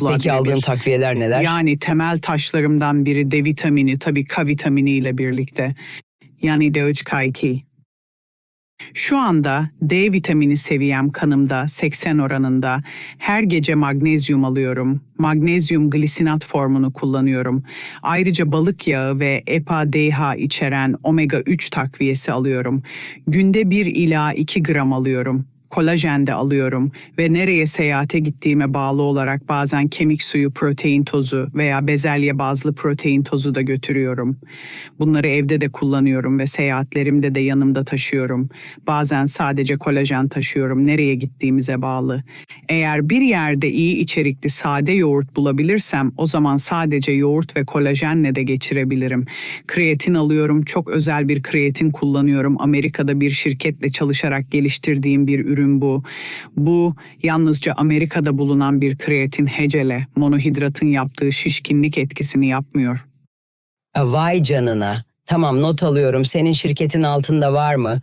buzluğa Peki aldığın takviyeler neler? Yani temel taşlarımdan biri D vitamini, tabii K vitamini ile birlikte. Yani D3K2. Şu anda D vitamini seviyem kanımda 80 oranında. Her gece magnezyum alıyorum. Magnezyum glisinat formunu kullanıyorum. Ayrıca balık yağı ve EPA-DH içeren omega 3 takviyesi alıyorum. Günde 1 ila 2 gram alıyorum kolajen de alıyorum ve nereye seyahate gittiğime bağlı olarak bazen kemik suyu protein tozu veya bezelye bazlı protein tozu da götürüyorum. Bunları evde de kullanıyorum ve seyahatlerimde de yanımda taşıyorum. Bazen sadece kolajen taşıyorum nereye gittiğimize bağlı. Eğer bir yerde iyi içerikli sade yoğurt bulabilirsem o zaman sadece yoğurt ve kolajenle de geçirebilirim. Kreatin alıyorum. Çok özel bir kreatin kullanıyorum. Amerika'da bir şirketle çalışarak geliştirdiğim bir ürün bu. Bu yalnızca Amerika'da bulunan bir kreatin hecele, monohidratın yaptığı şişkinlik etkisini yapmıyor. Vay canına. Tamam not alıyorum. Senin şirketin altında var mı?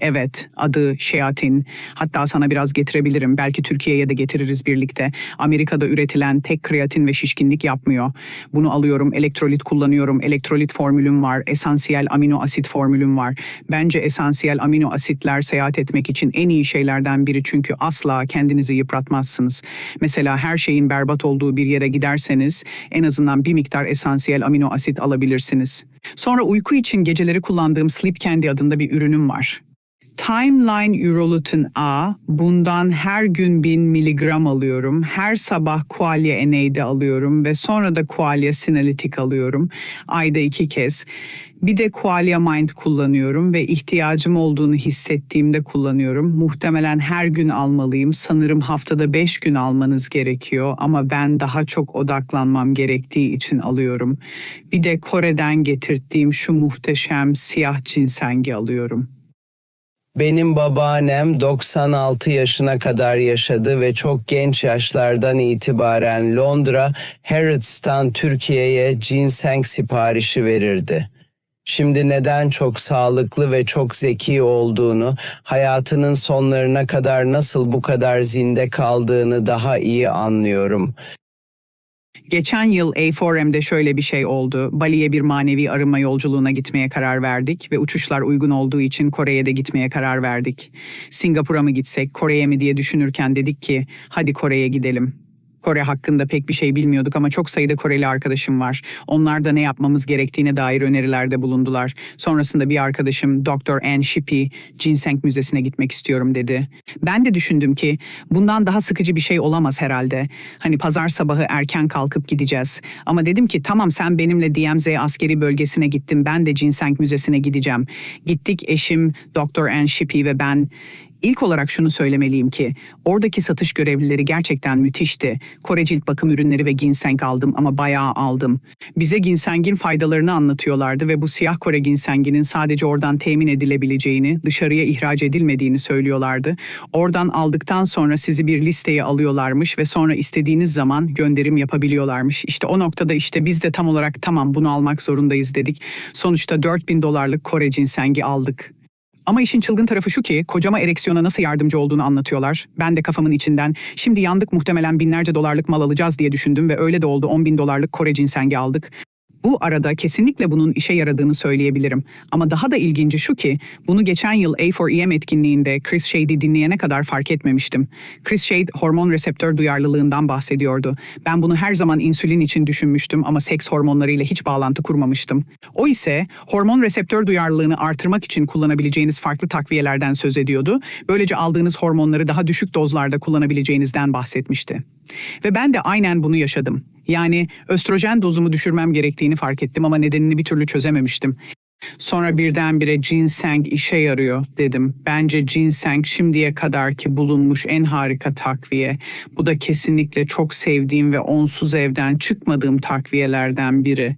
Evet, adı Şeatin. Hatta sana biraz getirebilirim. Belki Türkiye'ye de getiririz birlikte. Amerika'da üretilen tek kreatin ve şişkinlik yapmıyor. Bunu alıyorum, elektrolit kullanıyorum. Elektrolit formülüm var, esansiyel amino asit formülüm var. Bence esansiyel amino asitler seyahat etmek için en iyi şeylerden biri çünkü asla kendinizi yıpratmazsınız. Mesela her şeyin berbat olduğu bir yere giderseniz en azından bir miktar esansiyel amino asit alabilirsiniz. Sonra uyku için geceleri kullandığım Sleep Candy adında bir ürünüm var. Timeline Urolutin A, bundan her gün 1000 miligram alıyorum. Her sabah Qualia NA'de alıyorum ve sonra da Qualia Sinalytic alıyorum. Ayda iki kez. Bir de Qualia Mind kullanıyorum ve ihtiyacım olduğunu hissettiğimde kullanıyorum. Muhtemelen her gün almalıyım. Sanırım haftada 5 gün almanız gerekiyor ama ben daha çok odaklanmam gerektiği için alıyorum. Bir de Kore'den getirttiğim şu muhteşem siyah cinsengi alıyorum. Benim babaannem 96 yaşına kadar yaşadı ve çok genç yaşlardan itibaren Londra Harrods'tan Türkiye'ye ginseng siparişi verirdi. Şimdi neden çok sağlıklı ve çok zeki olduğunu, hayatının sonlarına kadar nasıl bu kadar zinde kaldığını daha iyi anlıyorum. Geçen yıl A4M'de şöyle bir şey oldu. Bali'ye bir manevi arınma yolculuğuna gitmeye karar verdik ve uçuşlar uygun olduğu için Kore'ye de gitmeye karar verdik. Singapur'a mı gitsek, Kore'ye mi diye düşünürken dedik ki hadi Kore'ye gidelim. Kore hakkında pek bir şey bilmiyorduk ama çok sayıda Koreli arkadaşım var. Onlar da ne yapmamız gerektiğine dair önerilerde bulundular. Sonrasında bir arkadaşım Dr. Ann Shippey, Ginseng Müzesi'ne gitmek istiyorum dedi. Ben de düşündüm ki bundan daha sıkıcı bir şey olamaz herhalde. Hani pazar sabahı erken kalkıp gideceğiz. Ama dedim ki tamam sen benimle DMZ askeri bölgesine gittin ben de Ginseng Müzesi'ne gideceğim. Gittik eşim Dr. Ann Shippey ve ben İlk olarak şunu söylemeliyim ki oradaki satış görevlileri gerçekten müthişti. Kore cilt bakım ürünleri ve ginseng aldım ama bayağı aldım. Bize ginsengin faydalarını anlatıyorlardı ve bu siyah Kore ginsenginin sadece oradan temin edilebileceğini, dışarıya ihraç edilmediğini söylüyorlardı. Oradan aldıktan sonra sizi bir listeye alıyorlarmış ve sonra istediğiniz zaman gönderim yapabiliyorlarmış. İşte o noktada işte biz de tam olarak tamam bunu almak zorundayız dedik. Sonuçta 4000 dolarlık Kore ginsengi aldık. Ama işin çılgın tarafı şu ki kocama ereksiyona nasıl yardımcı olduğunu anlatıyorlar. Ben de kafamın içinden şimdi yandık muhtemelen binlerce dolarlık mal alacağız diye düşündüm ve öyle de oldu 10 bin dolarlık Kore cinsengi aldık. Bu arada kesinlikle bunun işe yaradığını söyleyebilirim. Ama daha da ilginci şu ki bunu geçen yıl A4EM etkinliğinde Chris Shade'i dinleyene kadar fark etmemiştim. Chris Shade hormon reseptör duyarlılığından bahsediyordu. Ben bunu her zaman insülin için düşünmüştüm ama seks hormonlarıyla hiç bağlantı kurmamıştım. O ise hormon reseptör duyarlılığını artırmak için kullanabileceğiniz farklı takviyelerden söz ediyordu. Böylece aldığınız hormonları daha düşük dozlarda kullanabileceğinizden bahsetmişti. Ve ben de aynen bunu yaşadım. Yani östrojen dozumu düşürmem gerektiğini fark ettim ama nedenini bir türlü çözememiştim. Sonra birdenbire ginseng işe yarıyor dedim. Bence ginseng şimdiye kadar ki bulunmuş en harika takviye. Bu da kesinlikle çok sevdiğim ve onsuz evden çıkmadığım takviyelerden biri.